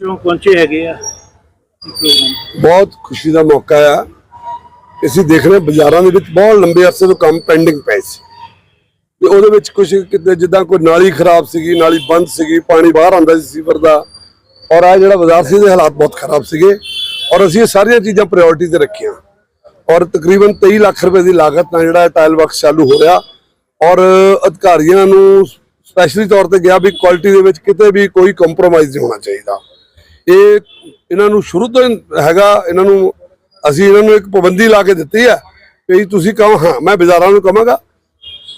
ਕਿਉਂ ਪਹੁੰਚੇ ਹੈਗੇ ਆ। ਬਹੁਤ ਖੁਸ਼ੀ ਦਾ ਮੌਕਾ ਆ। ਅਸੀਂ ਦੇਖ ਰਹੇ ਬਾਜ਼ਾਰਾਂ ਦੇ ਵਿੱਚ ਬਹੁਤ ਲੰਬੇ ਅਰਸੇ ਤੋਂ ਕੰਮ ਪੈਂਡਿੰਗ ਪਏ ਸੀ। ਤੇ ਉਹਦੇ ਵਿੱਚ ਕੁਝ ਕਿਤੇ ਜਿੱਦਾਂ ਕੋਈ ਨਾਲੀ ਖਰਾਬ ਸੀਗੀ, ਨਾਲੀ ਬੰਦ ਸੀਗੀ, ਪਾਣੀ ਬਾਹਰ ਆਉਂਦਾ ਸੀ ਸੀਵਰ ਦਾ। ਔਰ ਆ ਜਿਹੜਾ ਬਾਜ਼ਾਰ ਸੀ ਦੇ ਹਾਲਾਤ ਬਹੁਤ ਖਰਾਬ ਸੀਗੇ। ਔਰ ਅਸੀਂ ਇਹ ਸਾਰੀਆਂ ਚੀਜ਼ਾਂ ਪ੍ਰਾਇੋਰਟੀ ਤੇ ਰੱਖੀਆਂ। ਔਰ ਤਕਰੀਬਨ 23 ਲੱਖ ਰੁਪਏ ਦੀ ਲਾਗਤ ਨਾਲ ਜਿਹੜਾ ਟਾਇਲ ਵਰਕਸ ਚਾਲੂ ਹੋ ਰਿਹਾ। ਔਰ ਅਧਿਕਾਰੀਆਂ ਨੂੰ ਸਪੈਸ਼ਲੀ ਤੌਰ ਤੇ ਗਿਆ ਵੀ ਕੁਆਲਿਟੀ ਦੇ ਵਿੱਚ ਕਿਤੇ ਵੀ ਕੋਈ ਕੰਪਰੋਮਾਈਜ਼ ਨਹੀਂ ਹੋਣਾ ਚਾਹੀਦਾ। ਇਹ ਇਹਨਾਂ ਨੂੰ ਸ਼ੁਰੂ ਤੋਂ ਹੀ ਹੈਗਾ, ਇਹਨਾਂ ਨੂੰ ਅਸੀਂ ਇਹਨਾਂ ਨੂੰ ਇੱਕ ਪਾਬੰਦੀ ਲਾ ਕੇ ਦਿੱਤੀ ਹੈ ਵੀ ਤੁਸੀਂ ਕਹੋ, ਹਾਂ, ਮੈਂ ਬਾਜ਼ਾਰਾਂ ਨੂੰ ਕਹਾਂਗਾ,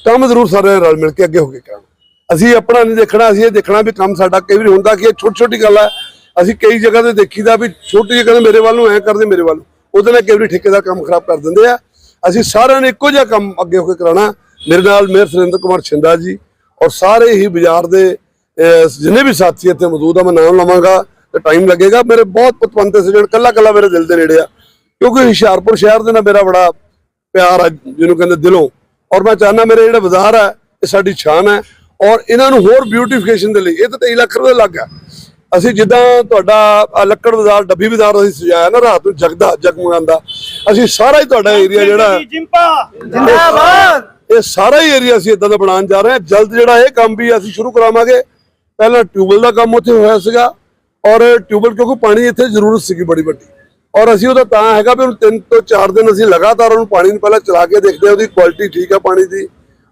ਕੰਮ ਜ਼ਰੂਰ ਸਾਰੇ ਰਲ ਮਿਲ ਕੇ ਅੱਗੇ ਹੋ ਕੇ ਕਰਾਂਗੇ। ਅਸੀਂ ਆਪਣਾ ਨਹੀਂ ਦੇਖਣਾ, ਅਸੀਂ ਇਹ ਦੇਖਣਾ ਵੀ ਕੰਮ ਸਾਡਾ ਕਈ ਵਾਰੀ ਹੁੰਦਾ ਕਿ ਇਹ ਛੋਟੀ ਛੋਟੀ ਗੱਲ ਹੈ, ਅਸੀਂ ਕਈ ਜਗ੍ਹਾ ਤੇ ਦੇਖੀਦਾ ਵੀ ਛੋਟੀ ਜਿਹੀ ਕਹਿੰਦੇ ਮੇਰੇ ਵੱਲ ਨੂੰ ਐ ਕਰਦੇ, ਮੇਰੇ ਵੱਲ ਨੂੰ। ਉਹਦੇ ਨਾਲ ਕਈ ਵਾਰੀ ਠੇਕੇਦਾਰ ਕੰਮ ਖਰਾਬ ਕਰ ਦਿੰਦੇ ਆ। ਅਸੀਂ ਸਾਰਿਆਂ ਨੇ ਇੱਕੋ ਜਿਹਾ ਕੰਮ ਅੱਗੇ ਹੋ ਕੇ ਕਰਾਉਣਾ। ਮੇਰੇ ਨਾਲ ਮੇਅਰ ਸੁਰਿੰਦਰ ਕੁਮਾਰ ਛਿੰਦਾ ਜੀ ਔਰ ਸਾਰੇ ਹੀ ਬਾਜ਼ਾਰ ਦੇ ਜਿੰਨੇ ਵੀ ਸਾਥੀ ਇੱਥੇ ਮੌਜੂਦ ਆ, ਮੈਂ ਨਾਮ ਲਵਾਂਗਾ। ਤੇ ਟਾਈਮ ਲੱਗੇਗਾ। ਮੇਰੇ ਬਹੁਤ ਪਤਵੰਤੇ ਸੱਜਣ ਕੱਲਾ ਕੱਲਾ ਮੇਰੇ ਦਿਲ ਦੇ ਨੇੜੇ ਆ। ਕਿਉਂਕਿ ਹੁਸ਼ਿਆਰਪੁਰ ਸ਼ਹਿਰ ਦੇ ਨਾਲ ਮੇਰਾ ਬੜਾ ਪਿਆਰ ਆ ਜਿਹਨੂੰ ਕਹਿੰਦੇ ਦਿਲੋਂ। ਔਰ ਮੈਂ ਚਾਹੁੰਦਾ ਮੇਰੇ ਜਿਹੜਾ ਬਾਜ਼ਾਰ ਹੈ ਇਹ ਸਾਡੀ ਸ਼ਾਨ ਹੈ ਔਰ ਇਹਨਾਂ ਨੂੰ ਹੋਰ ਬਿਊਟੀਫਿਕੇਸ਼ਨ ਦੇ ਲਈ ਇਹ ਤਾਂ 23 ਲੱਖ ਰੁਪਏ ਲੱਗ ਗਿਆ। ਅਸੀਂ ਜਿੱਦਾਂ ਤੁਹਾਡਾ ਲੱਕੜ ਬਾਜ਼ਾਰ ਡੱਬੀ ਬਾਜ਼ਾਰ ਅਸੀਂ ਸਜਾਇਆ ਨਾ ਰਾਤ ਨੂੰ ਜਗਦਾ ਜਗਮਗਾਉਂਦਾ। ਅਸੀਂ ਸਾਰਾ ਹੀ ਤੁਹਾਡਾ ਏਰੀਆ ਜਿਹੜਾ ਜਿੰਪਾ ਇਹ ਸਾਰਾ ਹੀ ਏਰੀਆ ਅਸੀਂ ਇਦਾਂ ਦਾ ਬਣਾਉਣ ਜਾ ਰਹੇ ਹਾਂ। ਜਲਦ ਜਿਹੜਾ ਇਹ ਕੰਮ ਵੀ ਅਸੀਂ ਸ਼ੁਰੂ ਕਰਾਵਾਂਗੇ। ਪਹਿਲਾਂ ਟਿਊਬਲ ਦਾ ਕੰਮ ਉੱਥੇ ਹੋਇਆ ਸੀਗਾ। ਔਰ ਟਿਊਬਲ ਕਿਉਂਕਿ ਪਾਣੀ ਇੱਥੇ ਜ਼ਰੂਰਤ ਸੀਗੀ ਬੜੀ ਵੱਡੀ। ਔਰ ਅਸੀਂ ਉਹਦਾ ਤਾਂ ਹੈਗਾ ਵੀ ਹੁਣ 3 ਤੋਂ 4 ਦਿਨ ਅਸੀਂ ਲਗਾਤਾਰ ਉਹਨੂੰ ਪਾਣੀ ਨੂੰ ਪਹਿਲਾਂ ਚਲਾ ਕੇ ਦੇਖਦੇ ਹਾਂ ਉਹਦੀ ਕੁਆਲਿਟੀ ਠੀਕ ਆ ਪਾਣੀ ਦੀ।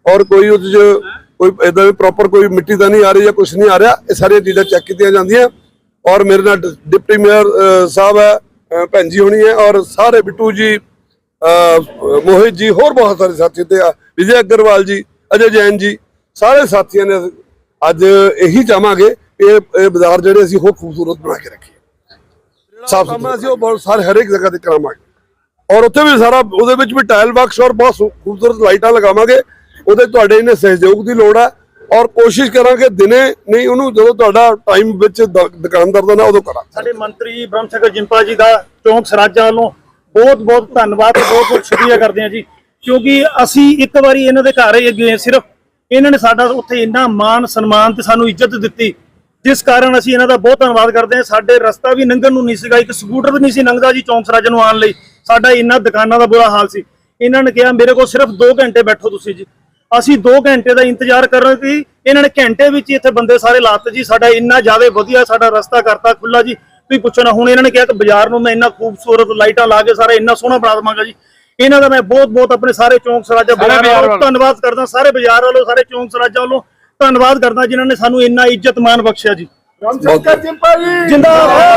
ਔਰ ਕੋਈ ਉਹਦੇ 'ਚ ਕੋਈ ਇਦਾਂ ਦੀ ਪ੍ਰੋਪਰ ਕੋਈ ਮਿੱਟੀ ਦਾ ਨਹੀਂ ਆ ਰਹੀ ਜਾਂ ਕੁਝ ਨਹੀਂ ਆ ਰਿਹਾ ਇਹ ਸਾਰੀਆਂ ਚੀਜ਼ਾਂ ਚੈੱਕ ਕੀਤੀਆਂ ਜਾਂਦੀਆਂ। ਔਰ ਮੇਰੇ ਨਾਲ ਡ- ਡਿਪਟੀ ਮੇਅਰ ਸਾਹਿਬ ਹੈ ਅਹ, ਭੈਣ ਜੀ ਹੋਣੀ ਹੈ ਔਰ ਸਾਰੇ ਬਿੱਟੂ ਜੀ ਮੋਹਿਤ ਜੀ ਹੋਰ ਬਹੁਤ ਸਾਰੇ ਸਾਥੀ ਤੇ ਆ। ਵਿਜੇ ਅਗਰਵਾਲ ਜੀ ਅਜੇ ਜੈਨ ਜੀ ਸਾਰੇ ਸਾਥੀਆਂ ਨੇ ਅੱਜ ਇਹੀ ਚਾਹਾਂਗੇ ਇਹ ਇਹ ਬਾਜ਼ਾਰ ਜਿਹੜੇ ਅਸੀਂ ਹੋਰ ਖੂਬਸੂਰਤ ਬਣਾ ਕੇ ਰੱਖੀਏ ਸਾਫ਼ ਸੁਥਰਾ। ਅਸੀਂ ਉਹ ਬਹੁਤ ਸਾਰੇ ਹਰੇਕ ਜਗ੍ਹਾ ਤੇ ਕਰਾਵਾਂਗੇ। ਔਰ ਉੱਥੇ ਵੀ ਸਾਰਾ ਉਹਦੇ ਵਿੱਚ ਵੀ ਟਾਇਲ ਵਰਕਸ ਔਰ ਬਹੁਤ ਖੂਬਸੂਰਤ ਲਾਈਟਾਂ ਲਗਾਵਾਂਗੇ। ਉਹਦੇ ਤੁਹਾਡੇ ਇਹਨੇ ਸਹਿਯੋਗ ਦੀ ਲੋੜ ਹੈ ਔਰ ਕੋਸ਼ਿਸ਼ ਕਰਾਂਗੇ ਦਿਨੇ ਨਹੀਂ ਉਹਨੂੰ ਜਦੋਂ ਤੁਹਾਡਾ ਟਾਈਮ ਵਿੱਚ ਦੁਕਾਨਦਾਰ ਦਾ ਨਾ ਉਦੋਂ ਕਰਾਂ। ਸਾਡੇ ਮੰਤਰੀ ਬ੍ਰਹਮ ਸ਼ੰਕਰ ਜਿੰਪਾ ਜੀ ਦਾ ਚੌਂਕ ਸਰਾਜਾ ਵੱਲੋਂ ਬਹੁਤ ਬਹੁਤ ਧੰਨਵਾਦ ਤੇ ਬਹੁਤ ਬਹੁਤ ਸ਼ੁਕਰੀਆ ਕਰਦੇ ਹਾਂ ਜੀ। ਕਿਉਂਕਿ ਅਸੀਂ ਇੱਕ ਵਾਰੀ ਇਹਨਾਂ ਦੇ ਘਰ ਹੀ ਗਏ ਸਿਰਫ। ਇਹਨਾਂ ਨੇ ਸਾਡਾ ਉੱਥੇ ਇੰਨਾ ਮਾਣ ਸਨਮਾਨ ਤੇ ਸਾਨੂੰ ਇੱਜ਼ਤ ਦਿੱਤੀ। ਜਿਸ ਕਾਰਨ ਅਸੀਂ ਇਹਨਾਂ ਦਾ ਬਹੁਤ ਧੰਨਵਾਦ ਕਰਦੇ ਹਾਂ। ਸਾਡੇ ਰਸਤਾ ਵੀ ਲੰਘਣ ਨੂੰ ਨਹੀਂ ਸੀਗਾ ਇੱਕ ਸਕੂਟਰ ਵੀ ਨਹੀਂ ਸੀ ਲੰਘਦਾ ਜੀ ਚੌਂਕ ਸਰਾਜਾ ਨੂੰ ਆਉਣ ਲਈ। ਸਾਡਾ ਇੰਨਾ ਦੁਕਾਨਾਂ ਦਾ ਬੁਰਾ ਹਾਲ ਸੀ। ਇਹਨਾਂ ਨੇ ਕਿਹਾ ਮੇਰੇ ਕੋਲ ਸਿਰਫ 2 ਘੰਟੇ ਬੈਠੋ ਤੁਸੀਂ ਜੀ। ਅਸੀਂ 2 ਘੰਟੇ ਦਾ ਇੰਤਜ਼ਾਰ ਕਰ ਰਹੇ ਸੀ। ਇਹਨਾਂ ਨੇ ਘੰਟੇ ਵਿੱਚ ਇੱਥੇ ਬੰਦੇ ਸਾਰੇ ਲਾਤੇ ਜੀ। ਸਾਡਾ ਇੰਨਾ ਜ਼ਿਆਦਾ ਵਧੀਆ ਸਾਡਾ ਰਸਤਾ ਕਰਤਾ ਖੁੱਲਾ ਜੀ। ਤੁਸੀਂ ਪੁੱਛੋ ਨਾ ਹੁਣ ਇਹਨਾਂ ਨੇ ਕਿਹਾ ਕਿ ਬਾਜ਼ਾਰ ਨੂੰ ਮੈਂ ਇੰਨਾ ਖੂਬਸੂਰਤ ਲਾਈਟਾਂ ਲਾ ਕੇ ਸਾਰਾ ਇੰਨਾ ਸੋਹਣਾ ਬਣਾ ਦਵਾਂਗਾ ਜੀ। ਇਹਨਾਂ ਦਾ ਮੈਂ ਬਹੁਤ ਬਹੁਤ ਆਪਣੇ ਸਾਰੇ ਚੌਂਕ ਸਰਾਜਾ ਵੱਲੋਂ। ਧੰਨਵਾਦ ਕਰਦਾ। ਸਾਰੇ ਬਾਜ਼ਾਰ ਵੱਲੋਂ ਸਾਰੇ ਚੌਂਕ ਸਰਾਜਾ ਵੱਲੋਂ ਧੰਨਵਾਦ ਕਰਦਾ ਜਿਨ੍ਹਾਂ ਨੇ ਸਾਨੂੰ ਇੰਨਾ ਇੱਜ਼ਤ ਮਾਣ ਬਖਸ਼ਿਆ ਜੀ। ਬਹੁਤ ਜਿੰਦਾਬਾਦ।